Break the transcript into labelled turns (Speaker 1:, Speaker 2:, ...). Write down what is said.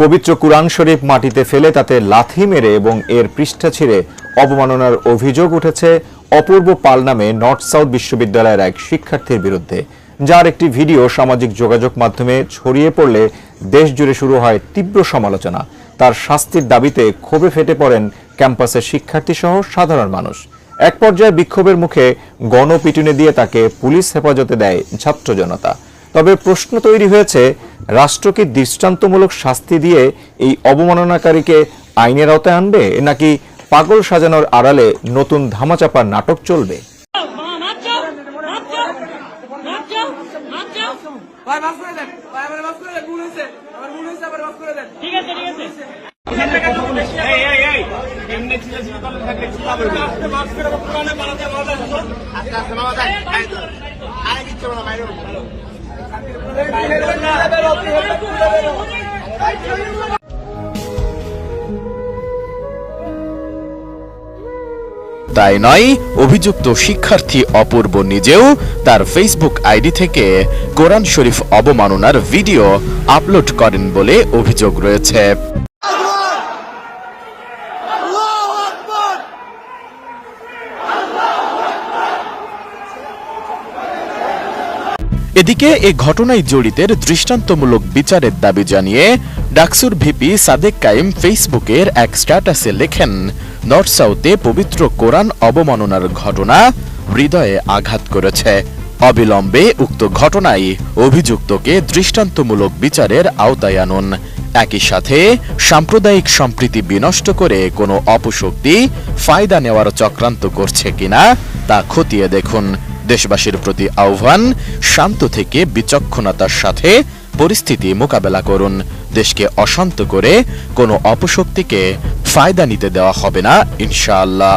Speaker 1: পবিত্র কুরআন শরীফ মাটিতে ফেলে তাতে লাথি মেরে এবং এর পৃষ্ঠা ছিঁড়ে অবমাননার অভিযোগ উঠেছে অপূর্ব পাল নামে নর্থ সাউথ বিশ্ববিদ্যালয়ের এক শিক্ষার্থীর বিরুদ্ধে। যার একটি ভিডিও সামাজিক যোগাযোগ মাধ্যমে ছড়িয়ে পড়লে দেশ জুড়ে শুরু হয় তীব্র সমালোচনা। তার শাস্তির দাবিতে ক্ষোভে ফেটে পড়েন ক্যাম্পাসের শিক্ষার্থী সহ সাধারণ মানুষ। এক পর্যায়ে বিক্ষোভের মুখে গণপিটুনি দিয়ে তাকে পুলিশ হেফাজতে দেয় ছাত্র জনতা। তবে প্রশ্ন তৈরি হয়েছে রাষ্ট্র কি দৃষ্টান্তমূলক শাস্তি দিয়ে এই অবমাননাকারীকে আইনের আওতায় আনবে? নাকি পাগল সাজানোর আড়ালে নতুন ধামাচাপার নাটক চলবে?
Speaker 2: ঠিক আছে
Speaker 3: তাই নয়, অভিযুক্ত শিক্ষার্থী অপূর্ব নিজেও তার ফেসবুক আইডি থেকে কোরআন শরীফ অবমাননার ভিডিও আপলোড করেন বলে অভিযোগ রয়েছে। এদিকে এ ঘটনায় জড়িতের দৃষ্টান্তমূলক বিচারের দাবি জানিয়ে ডাকসুর ভিপি সাদেক কাইম ফেসবুকের এক স্ট্যাটাসে লেখেন, নর্থ সাউথে পবিত্র কোরআন অবমাননার ঘটনা হৃদয়ে আঘাত করেছে। অবিলম্বে উক্ত ঘটনায় অভিযুক্তকে দৃষ্টান্তমূলক বিচারের আওতায় আনুন। একই সাথে সাম্প্রদায়িক সম্প্রীতি বিনষ্ট করে কোনো অপশক্তি ফায়দা নেওয়ার চক্রান্ত করছে কিনা তা খতিয়ে দেখুন। দেশবাসীর প্রতি আহ্বান, শান্ত থেকে বিচক্ষণতার সাথে পরিস্থিতি মোকাবেলা করুন। দেশকে অশান্ত করে কোনো অপশক্তিকে ফায়দা নিতে দেওয়া হবে না, ইনশাআল্লাহ।